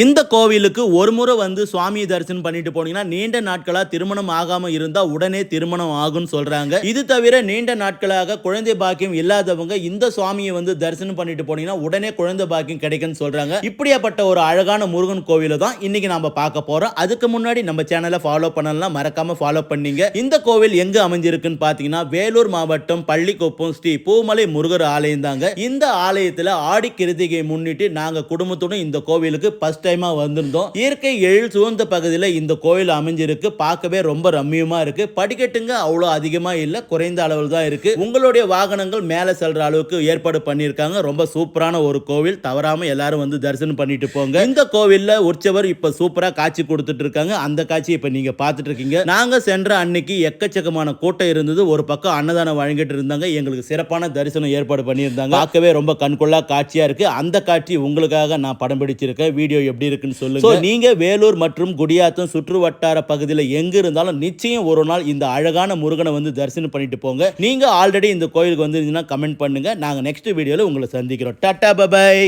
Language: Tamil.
இந்த கோவிலுக்கு ஒரு முறை வந்து சுவாமி தரிசனம் பண்ணிட்டு போனீங்கன்னா நீண்ட நாட்களாக திருமணம் ஆகாம இருந்தால் உடனே திருமணம் ஆகும்னு சொல்றாங்க. இது தவிர நீண்ட நாட்களாக குழந்தை பாக்கியம் இல்லாதவங்க இந்த சுவாமியை வந்து தரிசனம் பண்ணிட்டு போனீங்கன்னா உடனே குழந்தை பாக்கியம் கிடைக்கும்னு சொல்றாங்க. இப்படியாப்பட்ட ஒரு அழகான முருகன் கோவிலை தான் இன்னைக்கு நாம பார்க்க போறோம். அதுக்கு முன்னாடி நம்ம சேனலை ஃபாலோ பண்ணலாம் மறக்காம ஃபாலோ பண்ணீங்க. இந்த கோவில் எங்கே அமைஞ்சிருக்குன்னு பாத்தீங்கன்னா வேலூர் மாவட்டம் பள்ளிக்கொப்பம் ஸ்ரீ பூமலை முருகர் ஆலயம் தாங்க. இந்த ஆலயத்தில் ஆடி கிருத்திகை முன்னிட்டு நாங்கள் குடும்பத்துடன் இந்த கோவிலுக்கு ஃபஸ்ட் ஃபர்ஸ்ட் வந்திருந்தோம். இயற்கை எழில் சூழ்ந்த பகுதியில் இந்த கோயில் அமைஞ்சிருக்கு. பார்க்கவே ரொம்ப ரம்மியமாக இருக்கு. படிக்கட்டுங்க அவ்வளோ அதிகமாக இல்லை குறைந்த அளவில் தான் இருக்கு. உங்களுடைய வாகனங்கள் மேலே செல்ற அளவுக்கு ஏற்பாடு பண்ணியிருக்காங்க. ரொம்ப சூப்பரான ஒரு கோவில். தவறாமல் எல்லாரும் வந்து தரிசனம் பண்ணிட்டு போங்க. இந்த கோவிலில் உற்சவர் இப்போ சூப்பராக காட்சி கொடுத்துட்டு இருக்காங்க. அந்த காட்சி இப்போ நீங்கள் பார்த்துட்டு இருக்கீங்க. நாங்கள் சென்ற அன்னைக்கு எக்கச்சக்கமான கூட்டம் இருந்தது. ஒரு பக்கம் அன்னதானம் வழங்கிட்டு இருந்தாங்க. எங்களுக்கு சிறப்பான தரிசனம் ஏற்பாடு பண்ணியிருந்தாங்க. பார்க்கவே ரொம்ப கண்கொள்ளா காட்சியாக இருக்கு. அந்த காட்சி உங்களுக்காக நான் படம் பிடிச்சிருக்கேன். வீடியோ எப்படி இருக்குன்னு சொல்லுங்க. நீங்க வேலூர் மற்றும் குடியாத்தம் சுற்று வட்டார பகுதியில் எங்க இருந்தாலும் நிச்சயம் ஒரு நாள் இந்த அழகான முருகனை வந்து தரிசனம் பண்ணிட்டு போங்க. நீங்க ஆல்ரெடி இந்த கோயிலுக்கு வந்திருந்தீங்கன்னா கமெண்ட் பண்ணுங்க. நாங்க நெக்ஸ்ட் வீடியோல உங்களை சந்திக்கிறோம். டாடா பபாய்